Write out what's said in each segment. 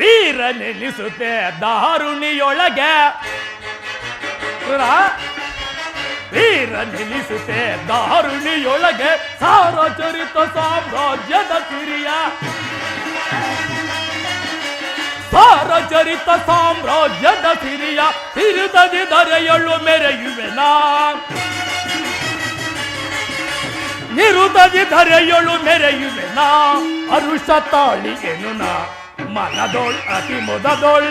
ವೀರ ನೆನಿಸುತ್ತೆ ದಾರುಣಿಯೊಳಗೆ. ವೀರ ನೆನಿಸುತ್ತೆ ದಾರುಣಿಯೊಳಗೆ. ಸಾರಚರಿತ ಸಾಮ್ರಾಜ್ಯದ ಸಿರಿಯ ಸಾರಚರಿತ ಸಾಮ್ರಾಜ್ಯದ ಸಿರಿಯ ತಿರುದದಿ ದರೆಯಳು ಮೆರೆಯುವೆನಾ? ನಿರುದದಿ ಧರೆಯೊಳು ಮೆರೆಯುವೆನಾ? ಅರುಷ ತಾಳಿ ಏನು ನಾ ಮನದೋಳ್ ಅತಿ ಮೊದದೋಳ್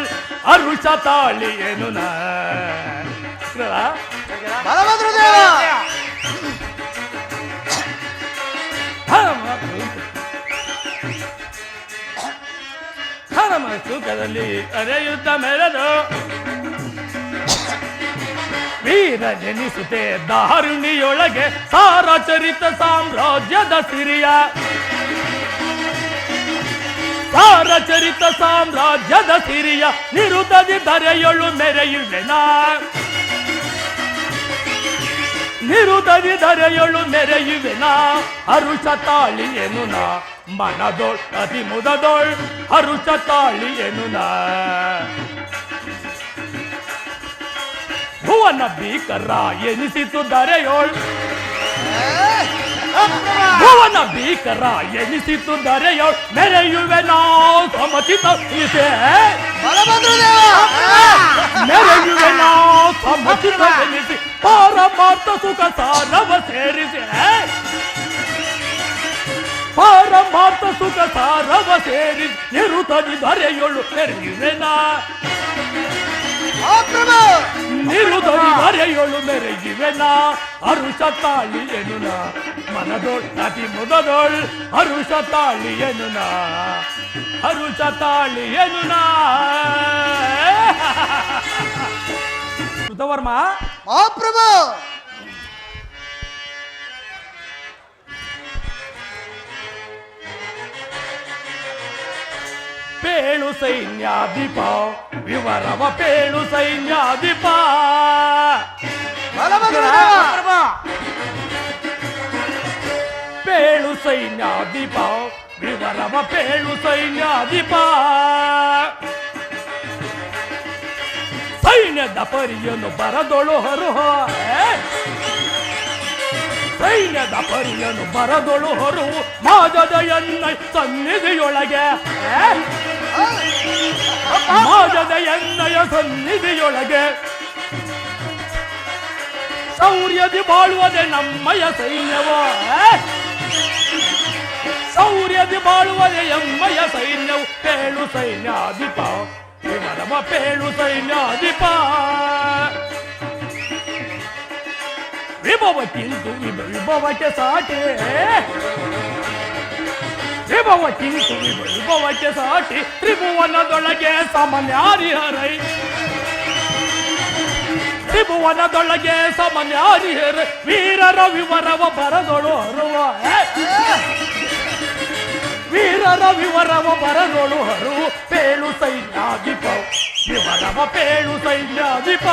ಅರುಷ ತಾಳಿ ಏನು ಹರಮ ಸುಖದಲ್ಲಿ ಅರೆಯುತ್ತ ಮೆರೆದು. ವೀರ ಜನಿಸುತ್ತೆ ದಾರುಣಿಯೊಳಗೆ ಸಾರಚರಿತ ಸಾಮ್ರಾಜ್ಯದ ಸಿರಿಯ. ಸಾರಚರಿತ ಸಾಮ್ರಾಜ್ಯದ ಸಿರಿಯ ನಿರುದದಿ ಧರೆಯೊಳು ಮೆರೆಯುವೆನಾ ನಿರುದದಿ ಧರೆಯೊಳು ಮೆರೆಯುವೆನಾ ತಾಳಿ ಎನು ನಾ ಮನದೋಳ್ ಅತಿ ಮುದದೋಳ್ ತಾಳಿ ಎನು ನಾ ಭುವನ ಭೀಕರ ಎನಿಸಿತು ಧರೆಯೋಳ್. ಭುವನ ಭೀಕರ ಎನಿಸಿತು ದರೆಯ ಮೆರೆಯುವೆ ನಾವು ಸಮಚಿತ ಇಸೆ. ಮೆರೆಯುವೆ ನಾವು ಸಮಚಿತ ಎನಿಸಿ ಪಾರಮಾರ್ಥ ಸುಖ ಸಾರವ ಸೇರಿಸಿ. ಪಾರಮಾರ್ಥ ಸುಖ ಸಾರವ ಸೇರಿ ಇರುತ್ತದೆ ಧರೆಯೊಳು ಮೆರೆಯುವೆನಾ. ಆ ಪ್ರಭು ನಿರುದರಿ ಮರೆಯೋಳು ಮೆರೆಯುವೆನ? ಅರುಷ ತಾಳಿ ನಾ ಮನದೋಳ್ ನಟಿ ಮುದದೋಳ್ ಅರುಷ ತಾಳಿ ನಾ ಅರುಷ ನಾ ಸುಧವರ್ಮ? ಆ ಪ್ರಭು ಪೇಳು ಸೈನ್ಯಾಧಿಪ. ವಿವರವ ಪೇಳು ಸೈನ್ಯಾಧಿಪ. ಬಲಭದ್ರ ದೇವ ಪೇಳು ಸೈನ್ಯಾಧಿಪ. ವಿವರವ ಪೇಳು ಸೈನ್ಯಾಧಿಪ. ಸೈನ್ಯದ ಪರಿಯನ್ನು ಬರದೊಳು ಹೊರು ಸೈನ್ಯದ ಪರಿಯನು ಬರದೊಳು ಹೊರು ಮಾಜದ ಎನ್ನ ಸನ್ನಿಧಿಯೊಳಗೆ. ಏ? ಮಾಜದ ಎನ್ನಯ ಸನ್ನಿಧಿಯೊಳಗೆ. ಸೌರ್ಯದಿ ಬಾಳುವುದೇ ನಮ್ಮಯ ಸೈನ್ಯವ. ಸೌರ್ಯದಿ ಬಾಳುವುದೇ ಎಮ್ಮಯ ಸೈನ್ಯವು ಪೇಳು ಸೈನ್ಯಾಧಿಪ. ವಿಮರಮ ಪೇಳು ಸೈನ್ಯಾಧಿಪ. ವಿಭವ ಕಿಂತು ವಿಭ- ವಿಭವಕ್ಕೆ ಸಾಟಿ. ವಿಭವ ಕಿಂತು ವಿಭ- ವಿಭವಕ್ಕೆ ಸಾಟೆ. ತ್ರಿಭುವನದೊಳಗೆ ಸಮನ್ಯಾರಿಹರೈ. ತ್ರಿಭುವನದೊಳಗೆ ಸಮನ್ಯಾರಿಹರೈ. ವೀರರ ವಿವರವ ಬರದೊಳು ಹರುವ? ವೀರರ ವಿವರವ ಬರದೊಳು ಹರು ಪೇಳು ಸೈನ್ಯಾಧಿಪ ವಿವರವ ಪೇಳು ಸೈನ್ಯಾಧಿಪ